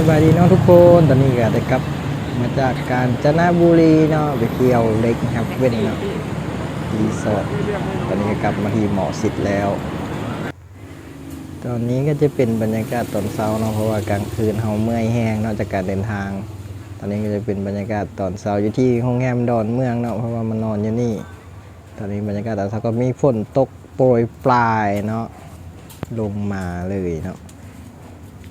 สบายดีเนาะทุกคนตอนนี้ก็ได้กลับมาจากการจนบุรีเนาะไปเที่ยวเล็กครับเว้นเนาะรีสอร์ทตอนนี้ก็กลับมาที่หมอสิทธิ์แล้ว ตอนนี้ก็จะเป็นบรรยากาศตอนเช้าเนาะเพราะว่ากลางคืนเฮาเมื่อยแห้งเนาะจากการเดินทาง ตอนนี้ก็จะเป็นบรรยากาศตอนเช้าอยู่ที่โรงแรมดอนเมืองเนาะเพราะว่ามันนอนอยู่นี่ ตอนนี้บรรยากาศตอนเช้าก็มีฝนตกโปรยปลายเนาะลงมาเลยเนาะ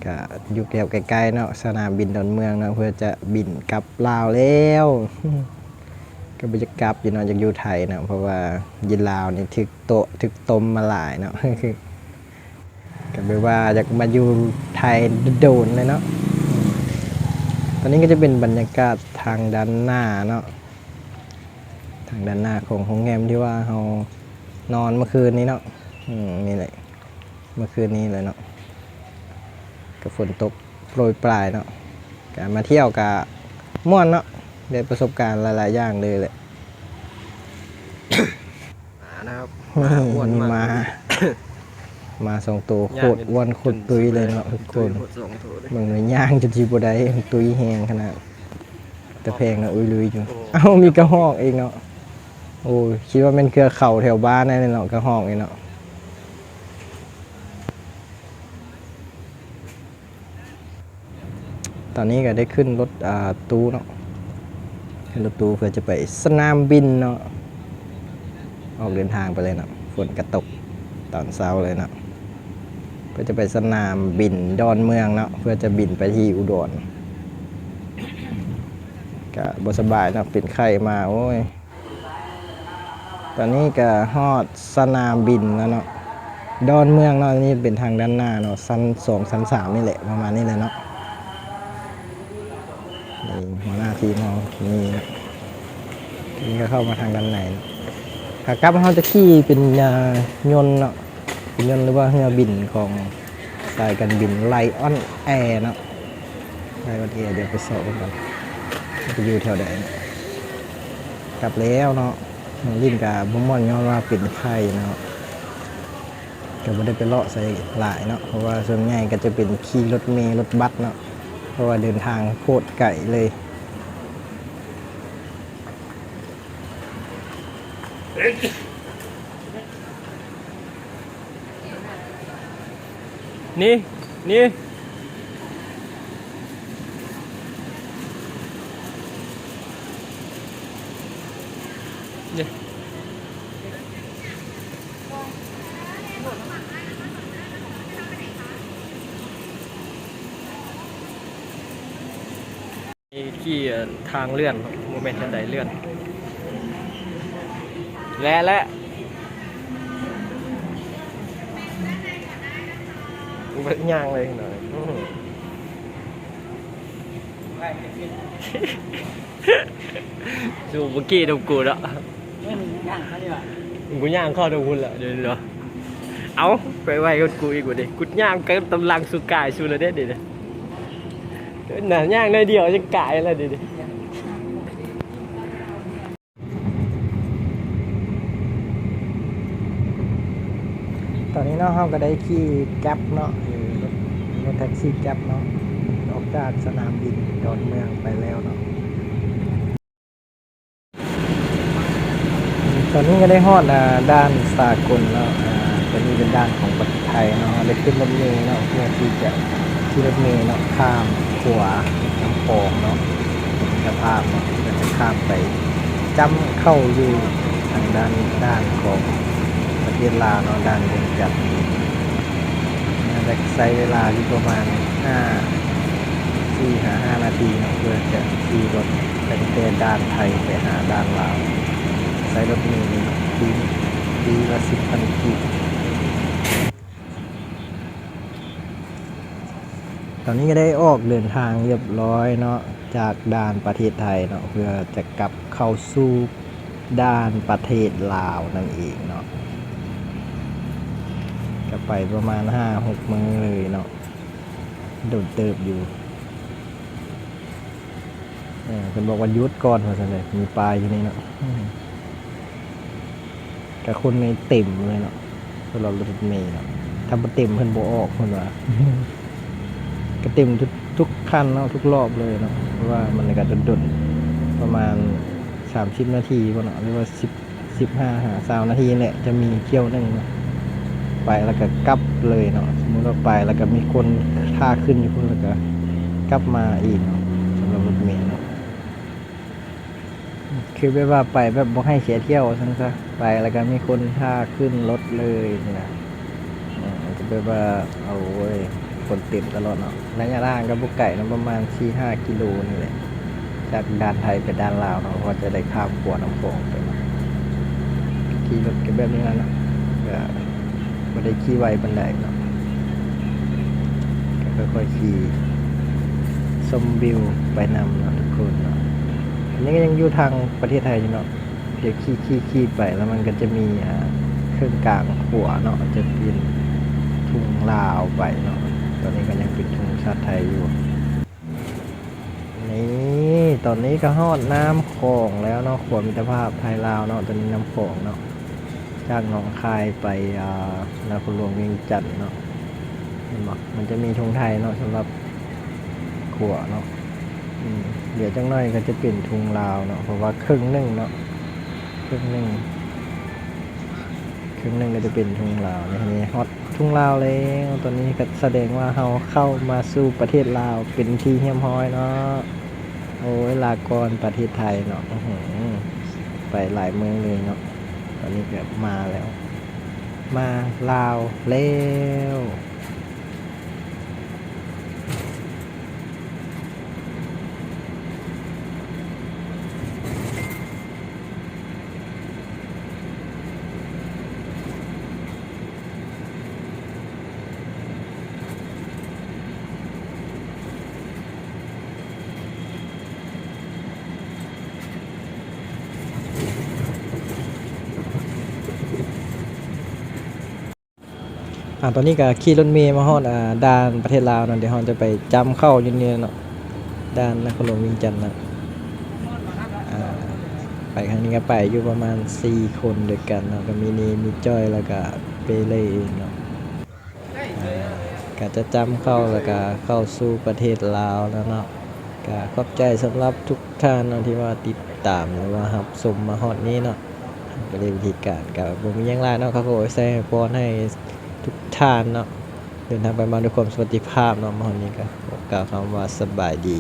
ก็อยู่แถวใกล้ๆเนาะสนามบินดอนเมืองเนาะเพื่อจะบินกลับลาวแล้วก็ไปจะกลับอยู่นาะจากอยู่ไทยเนาะเพราะว่ายินลาวนี่ถึกโตะถึกต้มมาหลายเนาะก็ไปว่าอยากมาอยู่ไทยโดนเลยเนาะตอนนี้ก็จะเป็นบรรยากาศทางด้านหน้าเนาะทางด้านหน้าของโรงแรมที่ว่าเรานอนเมื่อคืนนี้เนาะอืมนี่แหละเมื่อคืนนี้เลยเนาะ กับฝนตกโปรยปลายเนาะการมาเที่ยวกับม่วนเนาะได้ประสบการณ์หลายๆอย่างเลยแหละมานะครับอ้วนมา มาสองตัวโคตรอ้วนโคตรตุยเลยเนาะทุกคนโคตรสองตัวเลยเมืองเลยย่างจนจีบได้ตุยแหงขนาดแต่แพงนะอุ้ยลุยอยู่เอ้ามีกระหอกเองเนาะโอ้ยคิดว่าเป็นเครือเข่าแถวบ้านแน่เลยเนาะกระหอกเองเนาะ ตอนนี้ก็ได้ขึ้นรถตู้เนาะขึ้นรถตู้เพื่อจะไปสนามบินเนาะออกเดินทางไปเลยเนาะฝนกระตกตอนเช้าเลยเนาะเพื่อจะไปสนามบินดอนเมืองเนาะเพื่อจะบินไปที่อุดรก็บสบายเนาะเป็นไข้มาโอ้ยตอนนี้ก็ฮอดสนามบินแล้วเนาะดอนเมืองเนาะนี่เป็นทางด้านหน้าเนาะชั้นสองชั้นสามนี่แหละประมาณนี้เลยเนาะ นี่หัวหน้าทีมเรานี่นะนี่ก็เข้ามาทางด้านในเนาะขากลับเขาจะขี่เป็นยานยนต์เนาะเป็นยนต์หรือว่าเรือบินของสายการบินไลออนแอร์เนาะไลออนแอร์เดี๋ยวไปสอบกันก่อนจะอยู่แถวไหนกลับแล้วเนาะน้องลินกับบุมมอนย้อนว่าเป็นไข้เนาะก็ไม่ได้ไปเลาะใส่หลายเนาะเพราะว่าส่วนใหญ่ก็จะเป็นขี่รถเมล์รถบัสเนาะ เพราะว่าเดินทางโคตรไกลเลยนี่ นี่นี่ มีที่ทางเลื่อนโมเมนต์ทันใดเลื่อน และและเบิกย่างเลยหน่อยอื้อหือดูเมื่อกี้ดูกูแล้วไม่มึงย่างเขาดีกว่ากูย่างเข้อดูคุณละเดี๋ยวเดี๋ยวเอาไปไว้กับกูอีกว่าดิกูย่างกันตำลังสุกายสุดเลยเด็ดเดี๋ยวดิ หนาย่างได้เดียวจะกายแล้วเดี๋ยวดิตอนนี้เนาะเราก็ได้ขี่แก๊ปเนาะรถรถแท็กซี่แก๊ปเนาะออกจากสนามบินดอนเมืองไปแล้วเนาะตอนนี้ก็ได้ฮอดด้านสากลเนาะอ่าตอนนี้เป็นด้านของประเทศไทยเนาะได้ขึ้นรถเมล์เนาะเพื่อที่จะที่รถเมล์เนาะข้าม ขัวน้ำโขงเนาะสภาพเนาะจะข้ามไปจำเข้าอยู่ทางด้านด้านของประเทศลาวเนาะด้านเวียงจันทร์น่าจะใช้เวลาอยู่ประมาณ5 4หา5นาทีเนาะเพื่อจะขี่รถตั้งแต่ด้านไทยไปหาด้านลาวใช้รถเมล์นี่เนาะปีปีละสิบพันกีบ ตอนนี้ก็ได้ออกเดินทางเรียบร้อยเนาะจากด่านประเทศไทยเนาะเพื่อจะกลับเข้าสู่ด้านประเทศลาวนั่นเองเนาะก็ไปประมาณห้าหกมือเลยเนาะโดดเติบอยู่เออเป็นบอกว่ายุดก่อนว่าสเลยมีปลายอยู่นี่เนาะอืมกับคนในเต็มเลยเนาะสำหรับรถเมล์เนาะทำมาเต็มเพิ่นโบออกเพิ่นว่า ก็เต็มทุกทุกคันเนาะทุกรอบเลยเนาะเพราะว่ามันก็ดนๆประมาณ30นาทีบ่เนาะหรือว่า10 15หา20นาทีเนี่ยจะมีเที่ยวหนึงเนาะไปแล้วก็กลับเลยเนาะสมมุติว่าไปแล้วก็มีคนท่าขึ้นอยู่พุ่นแล้วก็กลับมาอีกเนาะสำหรับรถเมล์เนาะคือแบบว่าไปแบบบ่ให้เสียเที่ยวซั่นซะไปแล้วก็มีคนท่าขึ้นรถเลยนี่นะจะแบบว่าเอาเว้ย คนเต็มตลอดเนาะระยะทางกับบุกไก่เนาะประมาณ4 5กิโลนี่แหละจากด้านไทยไปด้านลาวเนาะพราะจะได้ข้ามขัวน้ำโขงไปเนาขี่รถกันแบบนี้นะเนาะก็ไม่ได้ขี่ไวบันไดเนาะก็ค่อยๆขี่ชมวิวไปนำเนาะทุกคนเนาะอันนี้ก็ยังอยู่ทางประเทศไทยอยู่เนาะเดี๋ยวขี่ขี่ขี่ไปแล้วมันก็จะมีอ่าเครื่องกลางขัวเนาะจะเป็นทุ่งลาวไปเนาะ ตอนนี้ก็ยังเป็นทุ่งชาติไทยอยู่ นี่ตอนนี้ก็ฮอดน้ำโขงแล้วเนาะขวมิตรภาพไทยลาวเนาะตอนนี้น้ำโขงเนาะจากหนองคายไปอ่านาคุณหลวงเวียงจันทน์เนาะมันจะมีธงไทยเนาะสำหรับขวเนาะเดี๋ยวจังหน่อยก็จะเป็นทุงลาวเนาะเพราะว่าครึ่งหนึ่งเนาะครึ่งหนึ่งครึ่งหนึ่งก็จะเป็นทุงลาวในนี้ฮอต ทุ่งลาวแล้วตอนนี้ก็แสดงว่าเราเข้ามาสู่ประเทศลาวเป็นที่เฮียมห้อยเนาะโอ้ยลากรประเทศไทยเนาะไปหลายเมืองเลยเนาะตอนนี้ก็มาแล้ว มาลาวแล้ว อ่าตอนนี้ก็ขี่รถเมล์มาฮอดอ่าด่านประเทศลาวเนาะเดี๋ยวเราจะไปจำเข้าอยู่เนี่ยเนาะด่านนครหลวงเวียงจันทน์เนาะอ่าไปครั้งนี้ก็ไปอยู่ประมาณ 4 คนด้วยกันเนาะก็มีนีมีจ้อยแล้วก็เปเล่เนาะอ่าก็จะจำเข้าแล้วก็เข้าสู่ประเทศลาวแล้วเนาะก็ขอบใจสำหรับทุกท่านเนาะที่ว่าติดตามหรือว่ารับชมมาฮอดนี้เนาะ ก็เลยวิธีการก็บ่มีหยังหลายเนาะเขาก็โอ้ยใส่พรให้ ทุกท่านเนาะเดินทางไปมาด้วยความสวัสดิภาพเนาะมาวันนี้ก็กล่าวคำว่าสบายดี